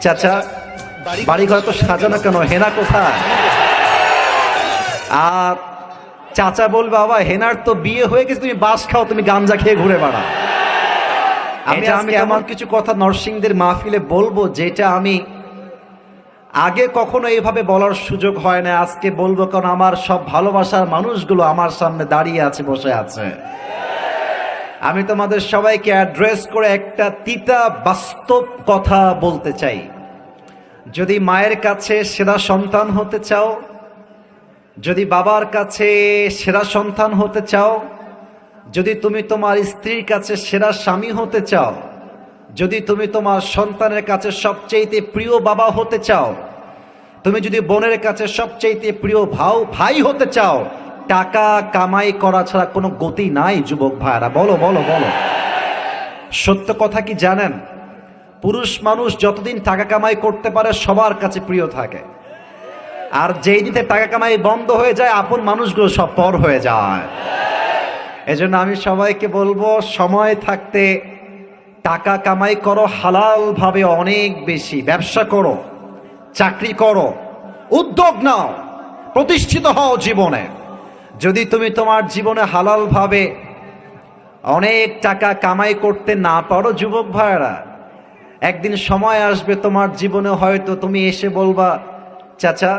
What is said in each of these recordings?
চাচা বাড়ি ঘর তো সাজানো কেন? হেনা কোথায়? আর চাচা বল বাবা হেনার তো বিয়ে হয়ে গেছে তুমি বাস খাও তুমি গাঞ্জা খেয়ে ঘুরে বেড়া আমি আমি এমন কিছু কথা নরসিংদের মাহফিলে বলব যেটা আমি আগে কখনো এইভাবে বলার সুযোগ হয় না আজকে বলব কারণ আমার সব ভালোবাসার মানুষগুলো আমার সামনে দাঁড়িয়ে আছে বসে আছে। আমি তোমাদের সবাইকে অ্যাড্রেস করে একটা তিতা বাস্তব কথা বলতে চাই। যদি মায়ের কাছে সেরা সন্তান হতে চাও, যদি বাবার কাছে সেরা সন্তান হতে চাও, যদি তুমি তোমার স্ত্রীর কাছে সেরা স্বামী হতে চাও, যদি তুমি তোমার সন্তানের কাছে সবচেয়ে প্রিয় বাবা হতে চাও, তুমি যদি বোনের কাছে সবচেয়ে প্রিয় ভাও ভাই হতে চাও টাকা কামাই করা ছাড়া কোনো গতি নাই, যুবক ভাইরা বলো বলো বলো। সত্য কথা কি জানেন? পুরুষ মানুষ যতদিন টাকা কামাই করতে পারে, সবার কাছে প্রিয় থাকে। আর যেই দিতে টাকা কামাই বন্ধ হয়ে যায়, আপন মানুষগুলো সব পর হয়ে যায়। এজন্য আমি সবাইকে বলব, সময় থাকতে টাকা কামাই করো হালাল ভাবে অনেক বেশি। ব্যবসা করো, চাকরি করো, উদ্যোগ নাও, প্রতিষ্ঠিত হও জীবনে। যদি তুমি তোমার জীবনে হালাল ভাবে অনেক টাকা কামাই করতে না পারো, যুবক ভাইয়েরা, একদিন সময় আসবে তোমার জীবনে হয়তো তুমি এসে বলবা, চাচা,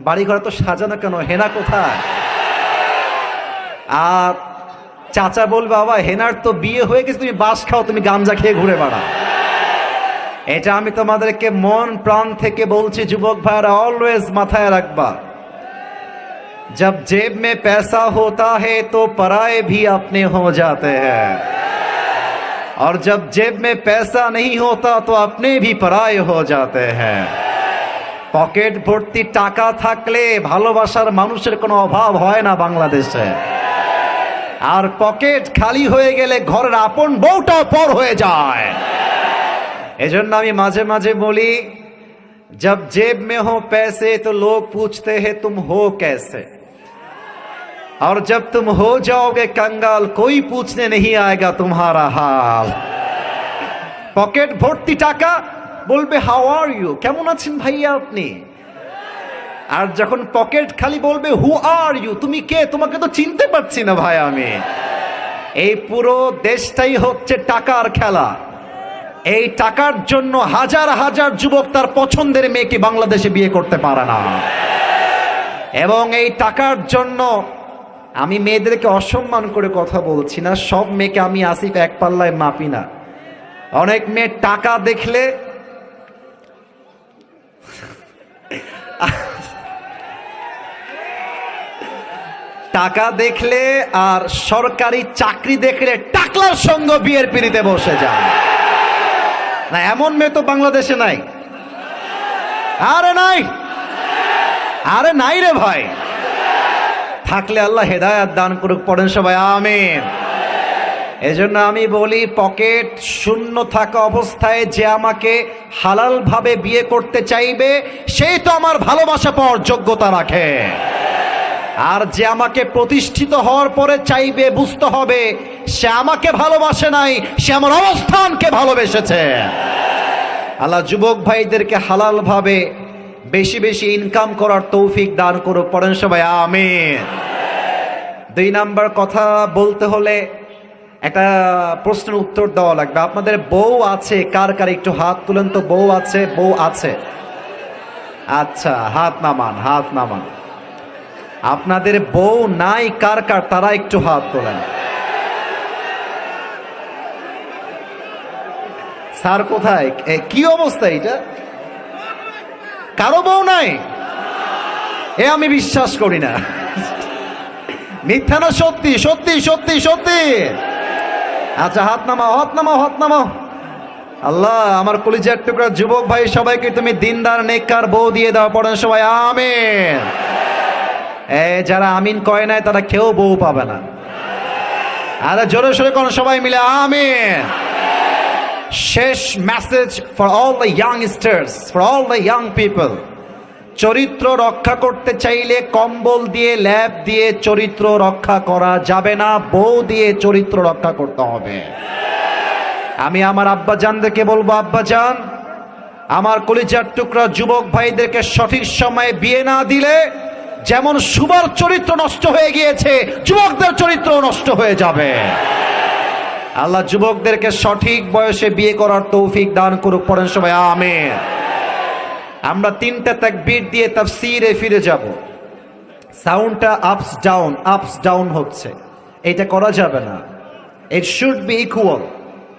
বাড়িঘর তো সাজানো কেন? হেনা কোথায়? আর চাচা বলবে, বাবা, হেনার তো বিয়ে হয়ে গেছে, তুমি বাস খাও, তুমি গামজা খেয়ে ঘুরে বেড়া এটা আমি তোমাদেরকে মন প্রাণ থেকে বলছি, যুবক ভাইরা অলওয়েজ মাথায় রাখবা। जब जेब में पैसा होता है तो पराए भी अपने हो जाते हैं और जब जेब में पैसा नहीं होता तो अपने भी पराए हो जाते हैं পকেট ভর্তি টাকা থাকলে ভালোবাসার মানুষের কোনো অভাব হয় না বাংলাদেশে আর পকেট খালি হয়ে গেলে ঘরের আপন বউটাও পর হয়ে যায় এজন্য আমি মাঝে মাঝে বলি जब जेब में हो पैसे तो लोग पूछते हैं तुम हो कैसे और जब तुम हो जाओगे कंगाल कोई पूछने नहीं आएगा तुम्हारा हाल পকেট ভর্তি টাকা বলবে হাউ আর ইউ কেমন আছেন ভাইয়া আপনি আর যখন পকেট খালি বলবে হু আর ইউ তুমি কে তোমাকে তো চিনতে পারছি না ভাই আমি এই পুরো দেশটাই হচ্ছে টাকার খেলা এই টাকার জন্য হাজার হাজার যুবক তার পছন্দের মেয়েকে বাংলাদেশে বিয়ে করতে পারে না এবং এই টাকার জন্য আমি মেয়েদেরকে অসম্মান করে কথা বলছি না, সব মেয়েকে আমি আসিফ এক পাল্লায় মাপি না। অনেক মেয়ে টাকা দেখলে টাকা দেখলে আর সরকারি চাকরি দেখলে টাকলার সঙ্গ বিয়ের পিড়িতে বসে যায়। না, এমন মেয়ে তো বাংলাদেশে নাই। আরে নাই। আরে নাই রে ভাই। থাকলে আল্লাহ হেদায়াত দান করুক, পড়েন সবাই, আমিন। এজন্য আমি বলি, পকেট শূন্য থাকা অবস্থায় যে আমাকে হালাল ভাবে বিয়ে করতে চাইবে, সেই তো আমার ভালোবাসা পাওয়ার যোগ্যতা রাখে। আর যে আমাকে প্রতিষ্ঠিত হওয়ার পরে চাইবে, বুঝতে হবে, সে আমাকে ভালোবাসে নাই, সে আমার অবস্থানকে ভালোবেসেছে। আল্লাহ যুবক ভাইদেরকে হালাল ভাবে বেশি বেশি ইনকাম করার তৌফিক দান করুক, পড়েন সবাই, আমিন। দুই নাম্বার কথা বলতে হলে একটা প্রশ্নের উত্তর দেওয়া লাগবে। আপনাদের বউ আছে, কার কার একটু হাত তুলেন তো, বউ আছে বউ আছে। আচ্ছা হাত নামান হাত নামান। আপনাদের বউ নাই, কার কার, তারা একটু হাত তোলেন। স্যার কোথায়? কি অবস্থা এটা কারও বউ নাই। এ আমি বিশ্বাস করি না। মিথ্যা না, সত্যি সত্যি সত্যি সত্যি। আচ্ছা হাত নামাও, হাত হাত আল্লাহ, আমার কলিজার টুকরা যুবক ভাই, সবাইকে তুমি দিনদার, নেককার বউ দিয়ে দাও পড়েন সবাই আমিন। এ, যারা আমিন কয় নাই, তারা কেউ বউ পাবে না। আরে, জোরে, সোরে কোন সবাই মিলে, আমিন। শেষ message for all the youngsters for all the young people চরিত্র রক্ষা করতে চাইলে কম্বল দিয়ে, ল্যাব দিয়ে চরিত্র রক্ষা করা যাবে না, বউ দিয়ে চরিত্র রক্ষা করতে হবে। আমি আমার আব্বা জানদেরকে বলব আব্বা জান আমার কলিজার টুকরা যুবক ভাইদেরকে সঠিক সময়ে বিয়ে না দিলে যেমন সুবার চরিত্র নষ্ট হয়ে গিয়েছে, যুবকদের চরিত্র নষ্ট হয়ে যাবে। আল্লাহ যুবকদেরকে সঠিক বয়সে বিয়ে করার তৌফিক দান করুক, পড়েন সবাই, আমেন। আমরা তিনটা তাকবীর দিয়ে তাফসীরে ফিরে যাব। সাউন্ডটা আপস ডাউন আপস ডাউন হচ্ছে। এটা করা যাবে না। It should be equal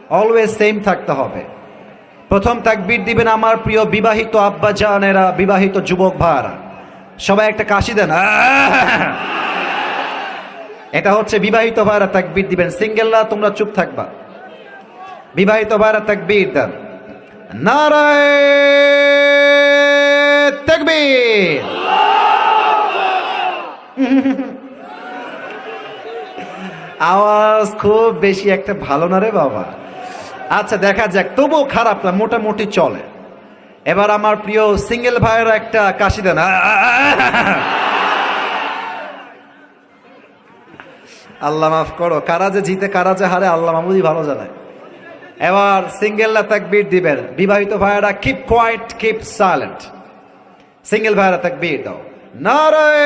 always same থাকতে হবে। প্রথম তাকবীর দিবেন আমার প্রিয় বিবাহিত আব্বা জানেরা বিবাহিত যুবক ভাইরা। সবাই একটা কাশি দেন। হচ্ছে বিবাহিত ভাইরা তাকবির দিবেন সিঙ্গেলরা তোমরা চুপ থাকবা। বিবাহিত ভাইরা তাকবীর দেন। নারায় তাকবীর। আওয়াজ খুব বেশি একটা ভালো না রে বাবা। আচ্ছা দেখা যাক। তবুও খারাপ না, মোটামুটি চলে। এবার আমার প্রিয় সিঙ্গেল ভাইয়েরা একটা কাশি দেন। আল্লাহ মাফ করো। কারা যে জিতে, কারা যে হারে, আল্লাহ মামুদি ভালো জানে। এবার সিঙ্গেলরা তাকবীর দিবেন। বিবাহিত ভাইয়েরা keep quiet keep silent single ভাইয়েরা, তাকবীর দাও। নারায়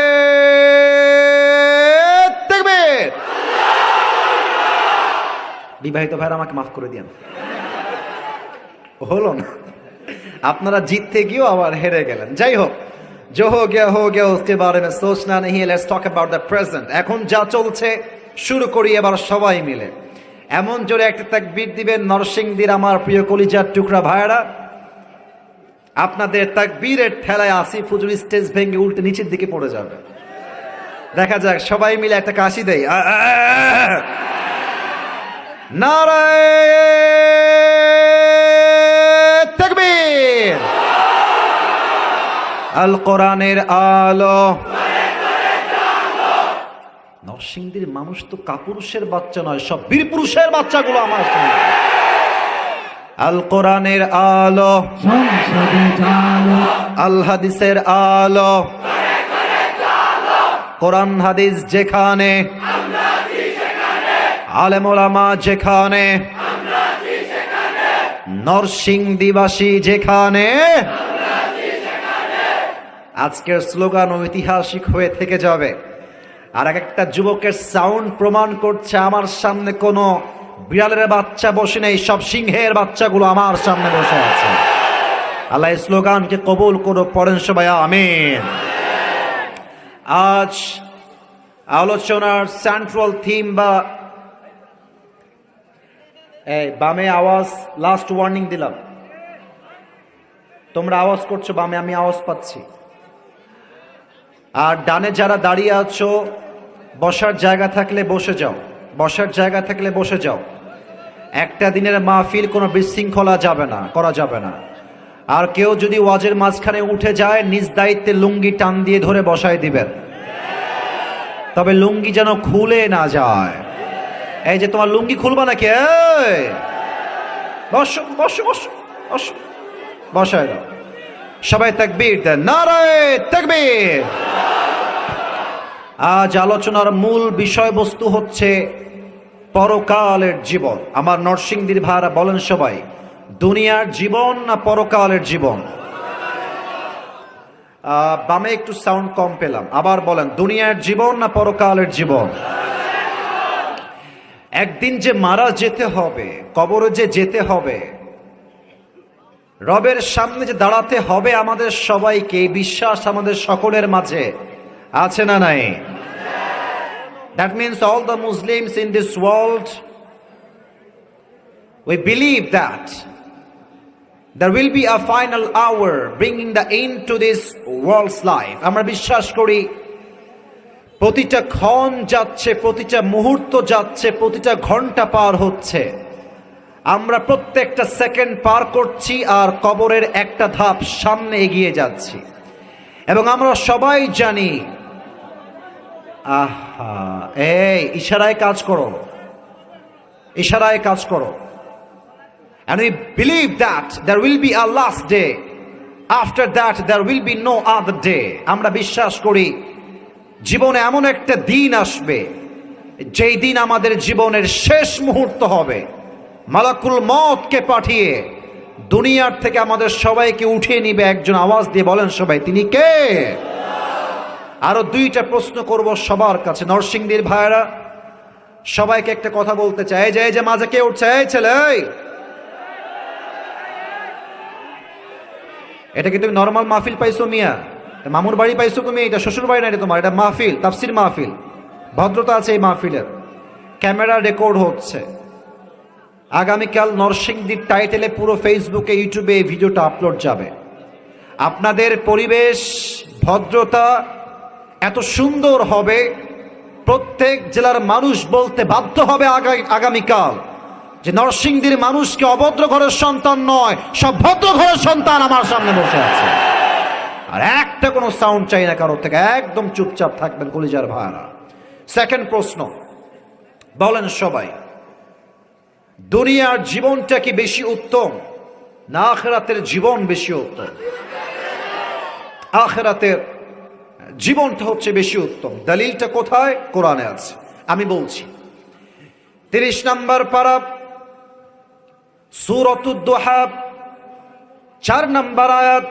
বিবাহিত ভাইরা আমাকে মাফ করে দিয়েন। হলো না। আপনারা জিততে গিয়েও আবার হেরে গেলেন। যাই হোক। জো হো গে হো গে উসকে বারে মে সোচনা নেই let's talk about the present এখন যা চলছে শুরু করি এবার সবাই মিলে। এমন জোরে একটা তাকবীর দিবেন, নরসিংদীর আমার প্রিয় কলিজার টুকরা ভাইরা আপনাদের তাকবীরের ঠেলায় আসি ফুজুর স্টেজ ভেঙে উল্টে নিচের দিকে পড়ে যাবে। দেখা যাক, সবাই মিলে একটা কাশি দেয়। নারায় তাকবীর। আল কোরআনের আলো। নরসিংদীর মানুষ তো কাপুরুষের বাচ্চা নয়, সব বীর পুরুষের বাচ্চাগুলো আমার আল কোরআনের আলো, আল হাদিসের আলো, কোরআন হাদিস যেখানে, আলেমোলামা যেখানে, নরসিংদীবাসী যেখানে, আজকের স্লোগান ঐতিহাসিক হয়ে থেকে যাবে। আর এক একটা যুবকের সাউন্ড প্রমাণ করছে, আমার সামনে কোনো বিড়ালের বাচ্চা বসে নেই, সব সিংহের বাচ্চাগুলো আমার সামনে বসে আছে। আল্লাহ স্লোগানকে কবুল করো পড়েন সবাই, আমিন। আজ আলোচনার সেন্ট্রাল থিম বা এই বামে আওয়াজ লাস্ট ওয়ার্নিং দিলাম। তোমরা আওয়াজ করছ, বামে আমি আওয়াজ পাচ্ছি। আর ডানে যারা দাঁড়িয়ে আছো, বসার জায়গা থাকলে বসে যাও। বসার জায়গা থাকলে বসে যাও। একটা দিনের মাহফিল কোনো বিশৃঙ্খলা যাবে না, করা যাবে না। আর কেউ যদি ওয়াজের মাঝখানে উঠে যায়, নিজ দায়িত্বে লুঙ্গি টান দিয়ে ধরে বসায় দিবেন। তবে লুঙ্গি যেন খুলে না যায়। এই যে তোমার লুঙ্গি খুলবা নাকি? বসো বসো বসো বসো। বসায় সবাই তাকবীর দেন। নারায় তাকবীর! আজ আলোচনার মূল বিষয়বস্তু হচ্ছে পরকালের জীবন। আমার নরসিংদীর ভাড়া বলেন সবাই, দুনিয়ার জীবন না পরকালের জীবন? বামে একটু সাউন্ড কম পেলাম। আবার বলেন, দুনিয়ার জীবন না পরকালের জীবন? একদিন যে মারা যেতে হবে, কবরে যে যেতে হবে, রবের সামনে যে দাঁড়াতে হবে আমাদের সবাইকে বিশ্বাস আমাদের সকলের মাঝে। আছে না নাই? That means all the Muslims in this world we believe that there will be a final hour bringing the end to this world's life. আমরা বিশ্বাস করি, প্রতিটা ক্ষণ যাচ্ছে, প্রতিটা মুহূর্ত যাচ্ছে, প্রতিটা ঘণ্টা পার হচ্ছে। আমরা প্রত্যেকটা সেকেন্ড পার করছি আর কবরের একটা ধাপ সামনে এগিয়ে যাচ্ছি। এবং আমরা সবাই জানি আহা এই ইশারায় কাজ করো ইশারায় কাজ করো And we believe that there will be a last day. After that, there will be no other day. আমরা বিশ্বাস করি জীবনে এমন একটা দিন আসবে যেই দিন আমাদের জীবনের শেষ মুহূর্ত হবে মালাকুল মতকে পাঠিয়ে দুনিয়ার থেকে আমাদের সবাইকে উঠিয়ে নিবে একজন আওয়াজ দিয়ে বলেন সবাই তিনি কে আরও দুইটা প্রশ্ন করব সবার কাছে। নরসিংদীর ভাইয়েরা, সবাইকে একটা কথা বলতে চাই। যে যে মাঝে কে উঠছে? ছেলে এটা কি তুমি নর্মাল মাহফিল পাইছো মিয়া? মামুর বাড়ি পাইছো তুমি? এটা শ্বশুর বাড়ি না এটা তোমার? এটা মাহফিল, তাফসির মাহফিল। ভদ্রতা আছে এই মাহফিলের। ক্যামেরা রেকর্ড হচ্ছে। আগামীকাল নরসিংদীর টাইটেলে পুরো ফেসবুকে ইউটিউবে এই ভিডিওটা আপলোড যাবে। আপনাদের পরিবেশ, ভদ্রতা এত সুন্দর হবে, প্রত্যেক জেলার মানুষ বলতে বাধ্য হবে আগা- আগামীকাল যে নরসিংদীর মানুষকে অভদ্র ঘরের সন্তান নয়, সব ভদ্র ঘরের সন্তান আমার সামনে বসে আছে। আর একটা কোনো সাউন্ড চাই না কারোর থেকে, একদম চুপচাপ থাকবেন কলিজার ভাড়া সেকেন্ড প্রশ্ন, বলেন সবাই, দুনিয়ার জীবনটা কি বেশি উত্তম না আখেরাতের জীবন বেশি উত্তম? আখেরাতের জীবনটা হচ্ছে বেশি উত্তম। দলিলটা কোথায়? কোরআনে আছে। আমি বলছি, তিরিশ নম্বর পারা সুরতুদ্দোহাব চার নাম্বার আয়াত,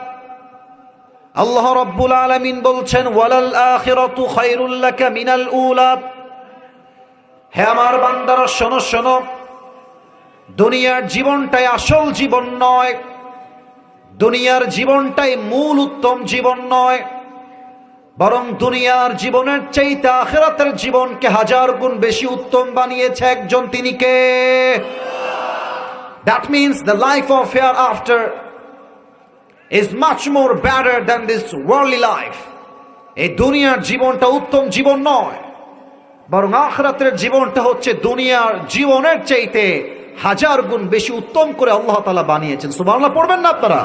আল্লাহ রব্বুল আলামিন বলছেন, ওয়ালাল আখিরাতু খায়রুল লাকা মিনাল উলা। হে আমার বান্দারা, শোনো শোনো। দুনিয়ার জীবনটাই আসল জীবন নয়, দুনিয়ার জীবনটাই মূল উত্তম জীবন নয়। বরং দুনিয়ার জীবনের চাইতে আখেরাতের জীবনকে হাজার গুণ বেশি উত্তম বানিয়েছে একজন তিনি কে? That means the life of hereafter is much more better than this worldly life এই দুনিয়ার জীবনটা উত্তম জীবন নয়। বরং আখরাতের জীবনটা হচ্ছে দুনিয়ার জীবনের চাইতে হাজার গুণ বেশি উত্তম করে আল্লাহ তালা বানিয়েছেন। সুবহানাল্লাহ, পড়বেন না আপনারা?